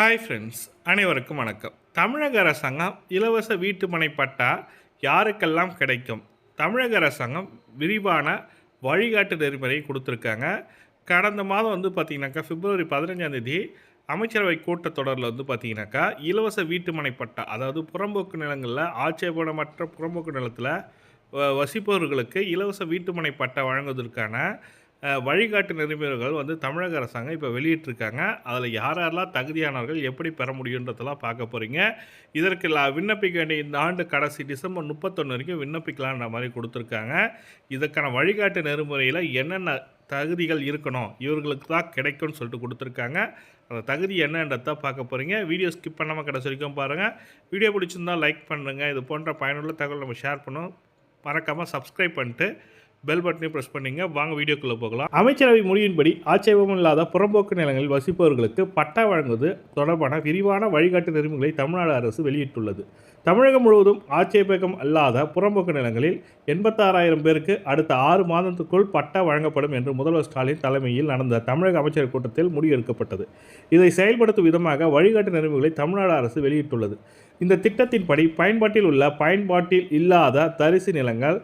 Hi friends அனைவருக்கும் வணக்கம். தமிழக அரசாங்கம் இலவச வீட்டுமனை பட்டா யாருக்கெல்லாம் கிடைக்கும்? தமிழக அரசாங்கம் விரிவான வழிகாட்டு நெறிமுறையை கொடுத்துருக்காங்க. கடந்த மாதம் வந்து பார்த்திங்கனாக்கா பிப்ரவரி பதினஞ்சாந்தேதி அமைச்சரவை கூட்டத்தொடரில் வந்து பார்த்திங்கனாக்கா இலவச வீட்டுமனை பட்டா அதாவது புறம்போக்கு நிலங்களில் ஆட்சேபணமற்ற புறம்போக்கு நிலத்தில் வ- வசிப்பவர்களுக்கு இலவச வீட்டுமனை பட்டா வழங்குவதற்கான வழிகாட்டு நெறிமுறைகள் வந்து தமிழக அரசாங்கம் இப்போ வெளியிட்டிருக்காங்க. அதில் யார் யாரெல்லாம் தகுதியானவர்கள் எப்படி பெற முடியுன்றதெல்லாம் பார்க்க போகிறீங்க இதற்கு விண்ணப்பிக்க வேண்டிய இந்த ஆண்டு கடைசி டிசம்பர் முப்பத்தொன்று வரைக்கும் விண்ணப்பிக்கலான்ற மாதிரி கொடுத்துருக்காங்க. இதற்கான வழிகாட்டு நெறிமுறையில் என்னென்ன தகுதிகள் இருக்கணும் இவர்களுக்கு தான் கிடைக்கும்னு சொல்லிட்டு கொடுத்துருக்காங்க. அந்த தகுதி என்னன்றதை பார்க்க போகிறீங்க வீடியோ ஸ்கிப் பண்ணாமல் கடைசி வரைக்கும் பாருங்கள் வீடியோ பிடிச்சிருந்தால் லைக் பண்ணுங்கள் இது போன்ற பயனுள்ள தகவல் நம்ம ஷேர் பண்ணோம் மறக்காமல் சப்ஸ்கிரைப் பண்ணிட்டு பெல் பட்டனையும் ப்ரெஸ் பண்ணிங்க. வாங்க வீடியோக்குள்ளே போகலாம். அமைச்சரவை முடிவின்படி ஆட்சேபம் இல்லாத புறம்போக்கு நிலங்களில் வசிப்பவர்களுக்கு பட்டா வழங்குவது தொடர்பான விரிவான வழிகாட்டு நெறிமுறைகளை தமிழ்நாடு அரசு வெளியிட்டுள்ளது. தமிழகம் முழுவதும் ஆட்சேபகம் அல்லாத புறம்போக்கு நிலங்களில் எண்பத்தாறாயிரம் பேருக்கு அடுத்த ஆறு மாதத்துக்குள் பட்டா வழங்கப்படும் என்று முதல்வர் ஸ்டாலின் தலைமையில் நடந்த தமிழக அமைச்சர் கூட்டத்தில் முடிவெடுக்கப்பட்டது. இதை செயல்படுத்தும் விதமாக வழிகாட்டு நெறிமுறைகளை தமிழ்நாடு அரசு வெளியிட்டுள்ளது. இந்த திட்டத்தின்படி பயன்பாட்டில் உள்ள பயன்பாட்டில் இல்லாத தரிசு நிலங்கள்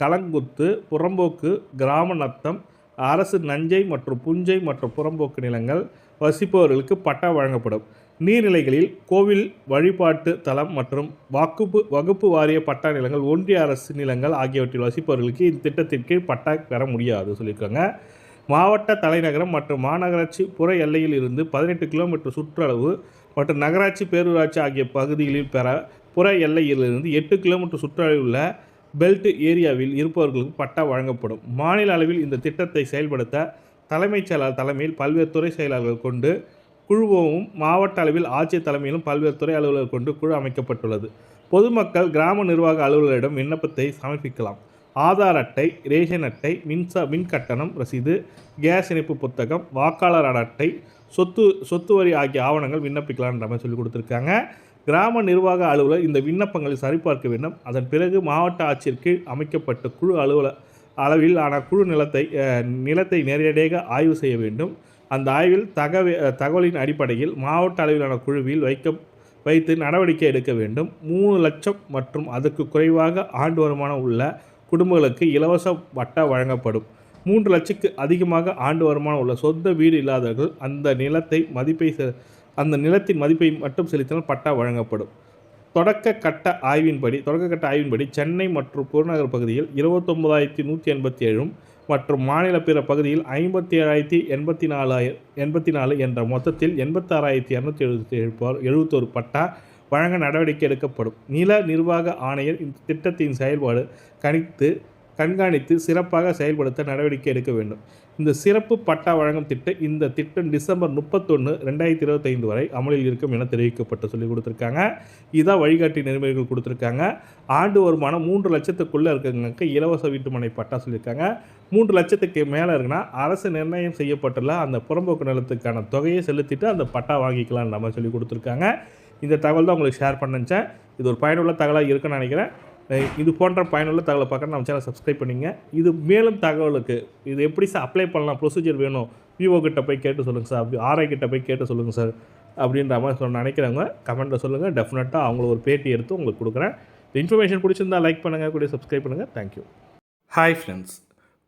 கலங்குத்து புறம்போக்கு கிராம நத்தம் அரசு நஞ்சை மற்றும் புஞ்சை மற்றும் புறம்போக்கு நிலங்கள் வசிப்பவர்களுக்கு பட்டா வழங்கப்படும். நீர்நிலைகளில் கோவில் வழிபாட்டு தலம் மற்றும் வகுப்பு வகுப்பு வாரிய பட்டா நிலங்கள் ஒன்றிய அரசு நிலங்கள் ஆகியவற்றில் வசிப்பவர்களுக்கு இந்த திட்டத்தின் கீழ் பட்டா பெற முடியாது சொல்லியிருக்காங்க. மாவட்ட தலைநகரம் மற்றும் மாநகராட்சி புற எல்லையில் இருந்து பதினெட்டு கிலோமீட்டர் சுற்றளவு மற்றும் நகராட்சி பேரூராட்சி ஆகிய பகுதிகளில் பெற புற எல்லையிலிருந்து எட்டு கிலோமீட்டர் சுற்றளவில் உள்ள பெல்ட் ஏரியாவில் இருப்பவர்களுக்கு பட்டா வழங்கப்படும். மாநில அளவில் இந்த திட்டத்தை செயல்படுத்த தலைமைச் செயலாளர் தலைமையில் பல்வேறு துறை செயலாளர்கள் கொண்டு குழுவும் மாவட்ட அளவில் ஆட்சியர் தலைமையிலும் பல்வேறு துறை அலுவலர்கள் கொண்டு குழு அமைக்கப்பட்டுள்ளது. பொதுமக்கள் கிராம நிர்வாக அலுவலரிடம் விண்ணப்பத்தை சமர்ப்பிக்கலாம். ஆதார் அட்டை ரேஷன் அட்டை மின்சா மின் கட்டணம் ரசீது கேஸ் இணைப்பு புத்தகம் வாக்காளர் அட்டை சொத்து சொத்து வரி ஆகிய ஆவணங்கள் விண்ணப்பிக்கலாம்ன்ற மாதிரி சொல்லி கொடுத்துருக்காங்க. கிராம நிர்வாக அலுவலர் இந்த விண்ணப்பங்களை சரிபார்க்க வேண்டும். அதன் பிறகு மாவட்ட ஆட்சியர் கீழ் அமைக்கப்பட்ட குழு அலுவலர் அளவில் ஆன குழு நிலத்தை நிலத்தை நேரடியாக ஆய்வு செய்ய வேண்டும். அந்த ஆய்வில் தகவ தகவலின் அடிப்படையில் மாவட்ட அளவிலான குழுவில் வைக்க வைத்து நடவடிக்கை எடுக்க வேண்டும். மூணு லட்சம் மற்றும் அதற்கு குறைவாக ஆண்டு வருமானம் உள்ள குடும்பங்களுக்கு இலவச பட்டா வழங்கப்படும். மூன்று லட்சத்துக்கு அதிகமாக ஆண்டு வருமானம் உள்ள சொந்த வீடு இல்லாதவர்கள் அந்த நிலத்தை மதிப்பை செ- அந்த நிலத்தின் மதிப்பை மட்டும் செலுத்தினால் பட்டா வழங்கப்படும். தொடக்க கட்ட ஆய்வின்படி தொடக்க கட்ட ஆய்வின்படி சென்னை மற்றும் புறநகர் பகுதியில் இருபத்தொம்பதாயிரத்தி நூற்றி எண்பத்தி ஏழும் மற்றும் மாநில பிற பகுதியில் ஐம்பத்தி ஏழாயிரத்தி எண்பத்தி நாலாயிர எண்பத்தி நாலு என்ற மொத்தத்தில் எண்பத்தாறாயிரத்தி இரநூத்தி எழுபத்தி ஏழு எழுபத்தோரு பட்டா வழங்க நடவடிக்கை எடுக்கப்படும். நில நிர்வாக ஆணையர் இந்த திட்டத்தின் செயல்பாடு கணித்து கண்காணித்து சிறப்பாக செயல்படுத்த நடவடிக்கை எடுக்க வேண்டும். இந்த சிறப்பு பட்டா வழங்கும் திட்டம் இந்த திட்டம் டிசம்பர் முப்பத்தொன்று ரெண்டாயிரத்தி இருபத்தைந்து வரை அமலில் இருக்கும் என தெரிவிக்கப்பட்டு சொல்லி கொடுத்துருக்காங்க. இதான் வழிகாட்டி நெறிமுறைகள் கொடுத்துருக்காங்க. ஆண்டு வருமானம் மூன்று லட்சத்துக்குள்ளே இருக்கிறவங்களுக்கு இலவச வீட்டுமனை பட்டா சொல்லியிருக்காங்க. மூன்று லட்சத்துக்கு மேலே இருக்குன்னா அரசு நிர்ணயம் செய்யப்பட்டுள்ள அந்த புறம்போக்கு நிலத்துக்கான தொகையை செலுத்திட்டு அந்த பட்டா வாங்கிக்கலாம் நம்ம சொல்லி கொடுத்துருக்காங்க. இந்த தகவல் தான் உங்களுக்கு ஷேர் பண்ணிச்சேன் இது ஒரு பயனுள்ள தகவலாக இருக்குன்னு நினைக்கிறேன். இது போன்ற பயனுள்ள தகவலை பார்க்க நம்ம சேனல் சப்ஸ்கிரைப் பண்ணிங்க. இது மேலும் தகவலுக்கு இது எப்படி சார் அப்ளை பண்ணலாம் ப்ரொசீஜர் வேணும் விவோ கிட்ட போய் கேட்டு சொல்லுங்கள் சார் ஆர்ஐ கிட்ட போய் கேட்டு சொல்லுங்கள் சார் அப்படின்ற மாதிரி சொல்ல நினைக்கிறவங்க கமெண்ட்டில் சொல்லுங்கள் டெஃபினட்டாக அவங்கள ஒரு பேட்டி எடுத்து உங்களுக்கு கொடுக்குறேன். இந்த இன்ஃபர்மேஷன் பிடிச்சிருந்தா லைக் பண்ணுங்கள் கூட சப்ஸ்கிரைப் பண்ணுங்கள் thank you hi friends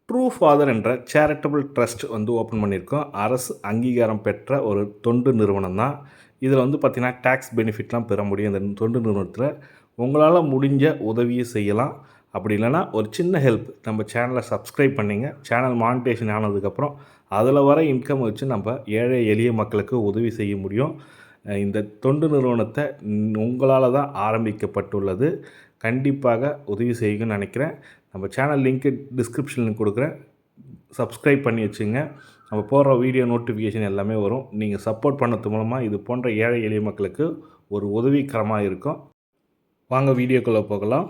true father என்ற சேரிட்டபிள் ட்ரஸ்ட் வந்து ஓப்பன் பண்ணியிருக்கோம். அரசு அங்கீகாரம் பெற்ற ஒரு தொண்டு நிறுவனம் தான் இதில் வந்து பார்த்திங்கன்னா டேக்ஸ் பெனிஃபிட்லாம் பெற முடியும். இந்த தொண்டு நிறுவனத்தில் உங்களால் முடிஞ்ச உதவியை செய்யலாம். அப்படி இல்லைன்னா ஒரு சின்ன ஹெல்ப் நம்ம சேனலை சப்ஸ்கிரைப் பண்ணிங்க. சேனல் மானிட்டேஷன் ஆனதுக்கப்புறம் அதில் வர இன்கம் வச்சு நம்ம ஏழை எளிய மக்களுக்கு உதவி செய்ய முடியும். இந்த தொண்டு நிறுவனத்தை உங்களால் தான் ஆரம்பிக்கப்பட்டுள்ளது. கண்டிப்பாக உதவி செய்யுங்கன்னு நினைக்கிறேன். நம்ம சேனல் லிங்க்கு டிஸ்கிரிப்ஷனில் கொடுக்குறேன். சப்ஸ்கிரைப் பண்ணி வச்சுங்க. நம்ம போடுற வீடியோ நோட்டிஃபிகேஷன் எல்லாமே வரும். நீங்கள் சப்போர்ட் பண்ணது மூலமாக இது போன்ற ஏழை எளிய மக்களுக்கு ஒரு உதவிகரமாக இருக்கும். வாங்க வீடியோக்குள்ளே போகலாம்.